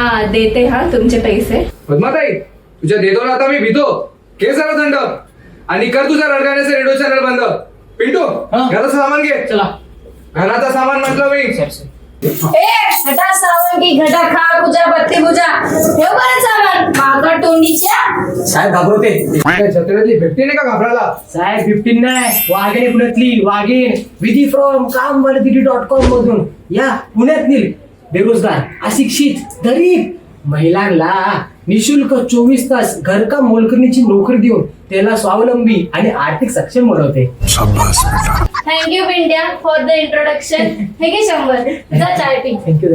हा देते हा तुमचे पैसे. पद्माताई तुझ्या देतो ना आता मी भीतो. घे जरा थंड. आणि कर तुझा रडगाण्याचं रेडिओ चॅनल बंद. पिंटू हा. घराचं सामान घे. चला. घराचं सामान म्हटलं मी. ए घटा सावंगी घटा खा पूजा बत्ती पूजा. ठेव बरं सामान. माका तोंडीच्या साहेब घाबरवते. काय जत्रेतली भेटते नाही का घाबराला साहेब फिफ्टीन नाही. वाघेण पुण्यातली वाघेण विधी फ्रॉम काम डॉट कॉम मधून. या पुण्यातील बेरोजगार अशिक्षित गरीब महिलांना निशुल्क चोवीस तास घरकाम मोलकरणीची नोकरी देऊन त्याला स्वावलंबी आणि आर्थिक सक्षम बनवते. Thank you Pintya for the introduction हे घे शंभर जा चाय पी थँक्यू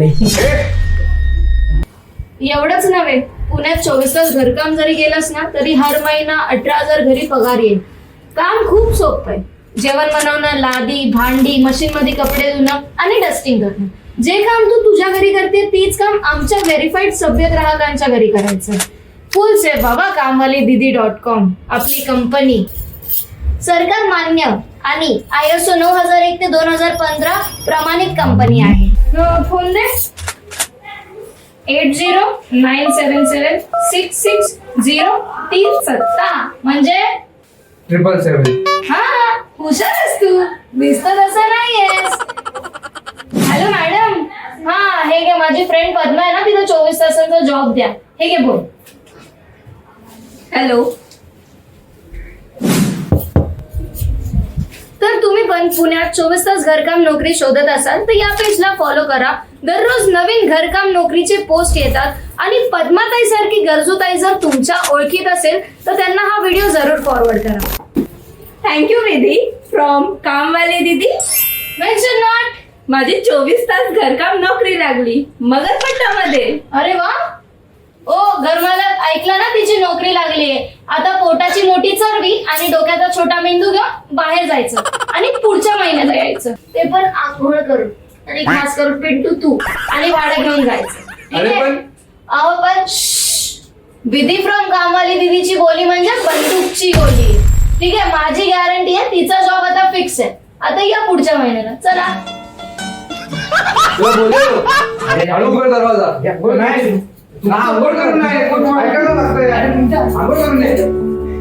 एवढंच नव्हे पुण्यात चोवीस तास घरकाम जरी गेलंस ना तरी हर महिना अठरा हजार घरी पगार येईल. काम खूप सोपं आहे. जेवण बनवणं लादी भांडी मशीन मध्ये कपडे धुणं आणि डस्टिंग करणं. जे काम तू तुझ्या घरी करते तीच काम आमच्या व्हेरीफाईड सभ्य ग्राहकांच्या घरी करायचं. फुल सेफ बाबा कामवाली दिदी डॉट कॉम आपली कंपनी. सरकार मान्य आणि आय एस ओ नऊ हजार एक ते दोन हजार पंधरा प्रमाणित कंपनी आहे. फोन दे. Eight zero nine seven seven six six zero तीन सत्ता. म्हणजे? ट्रिपल सेवन हा हुशारच तू. दिसत तसं नाहीयेस हॅलो मॅडम हा हे घे माझी फ्रेंड पद्मा आहे ना तिला चोवीस तासांचा जॉब द्या. हे घे बोल. हॅलो तर तुम्ही पण पुण्यात चोवीस तास घरकाम नोकरी शोधत असाल तर या पेजला फॉलो करा. दररोज नवीन घरकाम नोकरीचे पोस्ट येतात आणि पद्माताई सारखी गरजूताई जर तुमच्या ओळखीत असेल तर त्यांना हा व्हिडिओ जरूर फॉरवर्ड करा. थँक्यू विधी फ्रॉम कामवाले दीदी मेन्शन नॉट माझी चोवीस तास घरकाम नोकरी लागली. मगरपट्टामध्ये. अरे वा. ओ घरमालक ऐकलं ना तिची नोकरी लागली आहे आता पोटाची मोठी चरबी आणि डोक्याचा छोटा मेंदू घेऊन बाहेर जायचं आणि पुढच्या महिन्याला यायचं. ते पण आंघोळ करून आणि खास करून पिंटू तू आणि भाडं घेऊन जायचं. ठीक अरे आहे? पण- अहो पण. विधी फ्रॉम कामवाली दिदीची बोली म्हणजे बंदूकची गोली ठीक आहे? माझी गॅरंटी आहे तिचा जॉब आता फिक्स आहे. आता या पुढच्या महिन्याला. चला. तुला बोललो. दरवाजा. नाही. ऐकायला लागतंय आंघोळ करून ये